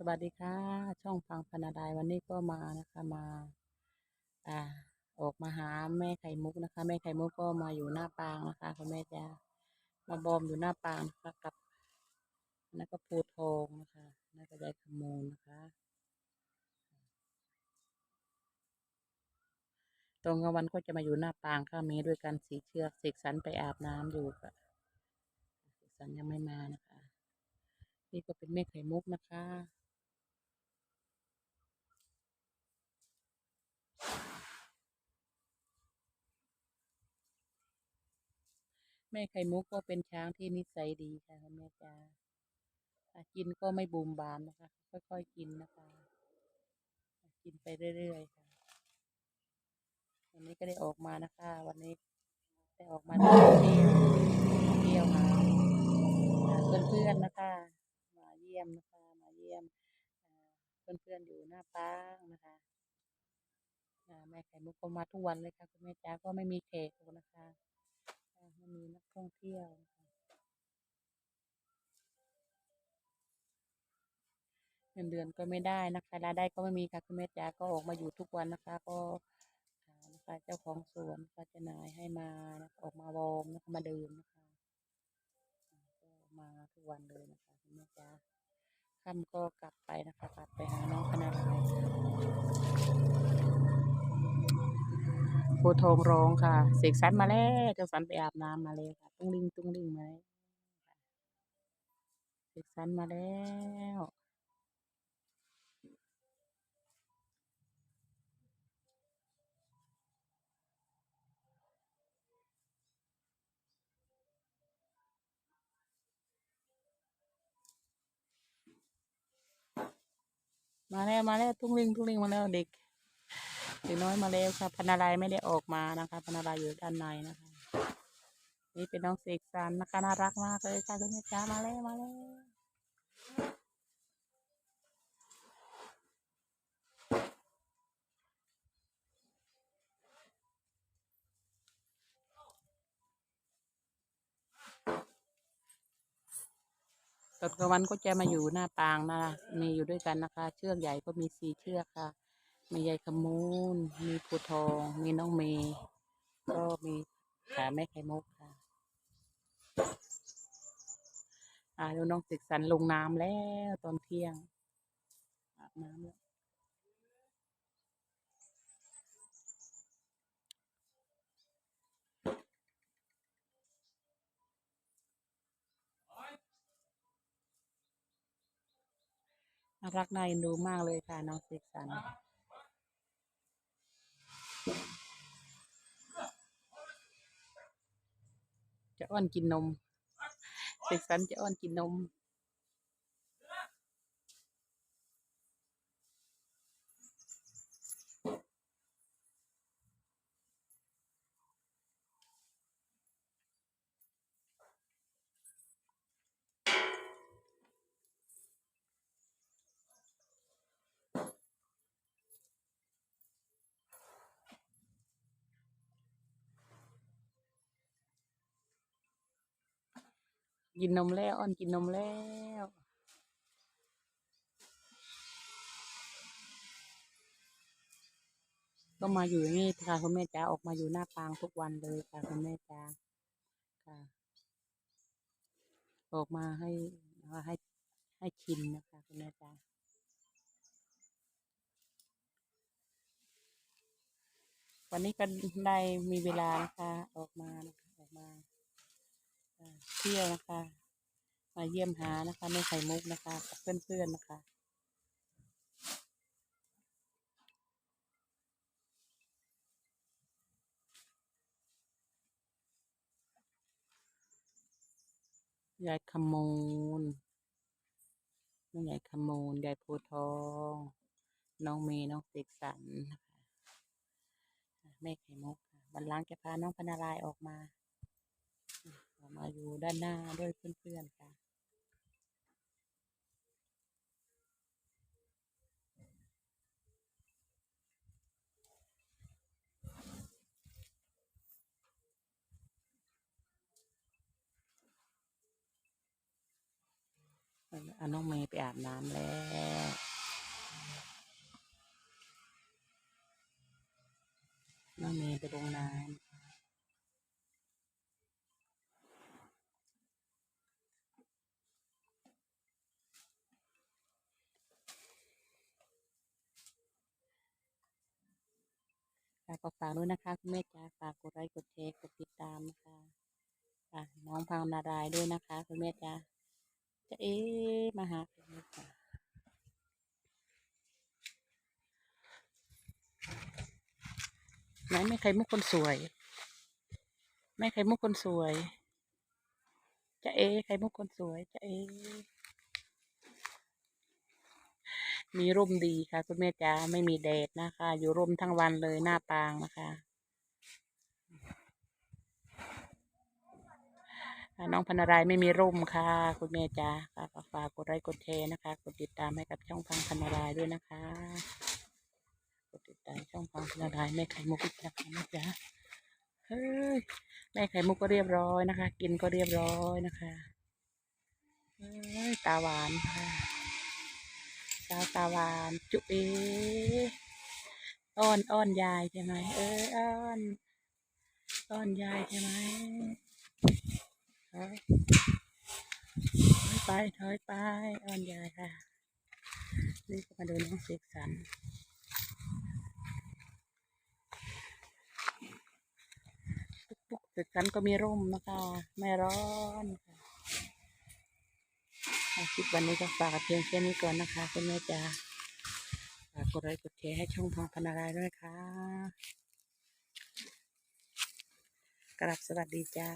สวัสดีค่ะ ช่องฟังพนาดายวันนี้ก็มานะคะมา อ่า ออกมาหาแม่ไข่มุกนะคะ แม่ไข่มุกก็มาอยู่หน้าปางนะคะคุณแม่จะมาบอมอยู่หน้าปางนะคะกับนั่นก็ภูทองนะคะนั่นก็ได้ขโมยนะคะ ตรงกลางวันก็จะมาอยู่หน้าปางค่ะมีด้วยกันสีเชือกเสกสรรไปอาบน้ำอยู่ค่ะเสกสรรยังไม่มานะคะ นี่ก็เป็นแม่ไข่มุกนะคะ แม่ไข่มุกก็เป็นช้างที่นิสัยดีค่ะคุณแม่จ้ากินก็ไม่บูมบามนะคะ ค่อยๆกินนะคะ กินไปเรื่อยๆค่ะ วันนี้ก็ได้ออกมานะคะ วันนี้ได้ออกมาเที่ยวเที่ยวหาหาเพื่อนๆนะคะ มาเยี่ยมนะคะ มาเยี่ยมเพื่อนๆอยู่หน้าป้างนะคะ ม่ไข่มุกก็มาทุกวันเลยค่ะคุณแม่จ้าก็ไม่มีแขกนะคะไม่มีนักท่องเที่ยวเงินเดือนก็ไม่ได้นะคะรายได้ก็ไม่มีค่ะคุณแม่จ๋าก็ออกมาอยู่ทุกวันนะคะ ก็นะคะเจ้าของสวนก็จะนายให้มานะคะออกมาวอมนะคะมาเดินนะคะก็มาทุกวันเลยนะคะคุณแม่จ๋าค่ำก็กลับไปนะคะกลับไปหาน้อง พธิ์ทองร้องค่ะ เสกสรรมาแล้วเจ้าสันไปอาบน้ำมาเลยค่ะตุ้งลิงตุ้งลิงมาเลยเสกสรรมาแล้วมาแล้วมาแล้ว ตุ้งลิงตุ้งลิงมาแล้วเด็ก เด็กน้อยมาแล้วค่ะพันารายไม่ได้ออกมานะคะพันารายอยู่ด้านในนะคะ นี่เป็นน้องเสกสรรนะคะน่ารักมากเลยค่ะคุณแม่จ้ามาแล้วมาแล้วตอนกลางวันก็จะมาอยู่หน้าปางนะคะมีอยู่ด้วยกันนะคะ เชือกใหญ่ก็มีสี่เชือกค่ะ มียายขมูล มีภูทอง มีน้องเมย์ก็มีขาแม่ไข่มุกค่ะ อ่าแล้วน้องเสกสรรลงน้ำแล้วตอนเที่ยงอาบน้ำแล้วน่ารักนาเอ็นดูมากเลยค่ะ น้องเสกสรร จะอ้อนกินนมเสกสันจะอ้อนกินนม กินนมแล้วอ้อนกินนมแล้วก็มาอยู่อย่างนี่ค่ะคุณแม่จ๋าออกมาอยู่หน้าปางทุกวันเลยค่ะคุณแม่จ๋าค่ะออกมาให้นะคะให้ให้ชินนะคะคุณแม่จ๋าวันนี้ก็ได้มีเวลานะคะออกมานะคะออกมา เที่ยวนะคะ มาเยี่ยมหานะคะแม่ไข่มุกนะคะกับเพื่อนๆนะคะยายขมูลแม่ยายขมูลยายโพทอง น้องเมย์น้องเสกสรรนะคะแม่ไข่มุกค่ะวันล้างจะพาน้องพนารายออกมา มาอยู่ด้านหน้าด้วยเพื่อนๆค่ะอาน้องเมย์ไปอาบน้ำแล้วน้องเมย์ไปลงน้ำ ค่ะก็ฝากด้วยนะคะคุณแม่จ๋าฝากกดไลค์กดแชร์กดติดตามนะคะค่ะน้องพังนารายด้วยนะคะ คุณแม่จ๋าจะเอ๊มาหาคุณแม่จ๋าไหนแม่ไข่มุกคนสวยแม่ไข่มุกคนสวยจะเอ๊ะไข่มุกคนสวยจะเอ๊ มีร่มดีค่ะ คุณแม่จ๋าไม่มีแดดนะคะ อยู่ร่มทั้งวันเลยหน้าปางนะคะน้องพนารายไม่มีร่มค่ะ คุณแม่จ๋าค่ะก็ฝากกดไลค์กดแชร์นะคะ กดติดตามให้กับช่องพังพนารายด้วยนะคะ กดติดตามช่องพังพนารายแม่ไข่มุกอีกนะคะแม่จ๋าเฮ้ยแม่ไข่มุกก็เรียบร้อยนะคะ กินก็เรียบร้อยนะคะเฮ้ยตาหวานค่ะ สาวตาหวานจุเออ้อนอ้อนยายใช่ไหมเอออ้อนอ้อนยายใช่ไหมถอยถอยไปถอยไปอ้อนยายค่ะ นี่ก็มาดูน้องเสกสรรปุ๊กเสกสรรก็มีร่มนะคะ ไม่ร้อน คลิปวันนี้ก็ฝากเพียงแค่นี้ก่อนนะคะคุณแม่จ๋าฝากกดไลค์กดแชร์ให้ช่องทองพนารายด้วยค่ะกราบสวัสดีจ้า